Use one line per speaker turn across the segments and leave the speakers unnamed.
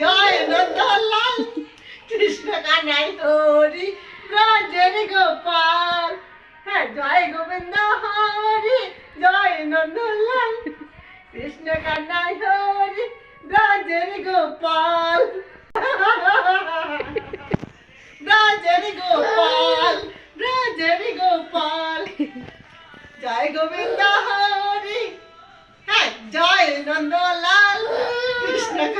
জয় নন্দলাল কৃষ্ণ কানাই হরি রাজের গোপাল। হ্যাঁ জয় গোবিন্দ হরি জয় নন্দলাল কৃষ্ণ কানাই হরি রাজের গোপাল। রাজের গোপাল রাজের গোপাল। জয় গোবিন্দ হরি। হ্যাঁ জয় নন্দলাল কৃষ্ণ কানাই হরি রাজের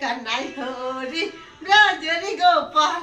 কানাই হরি রাজের গোপাল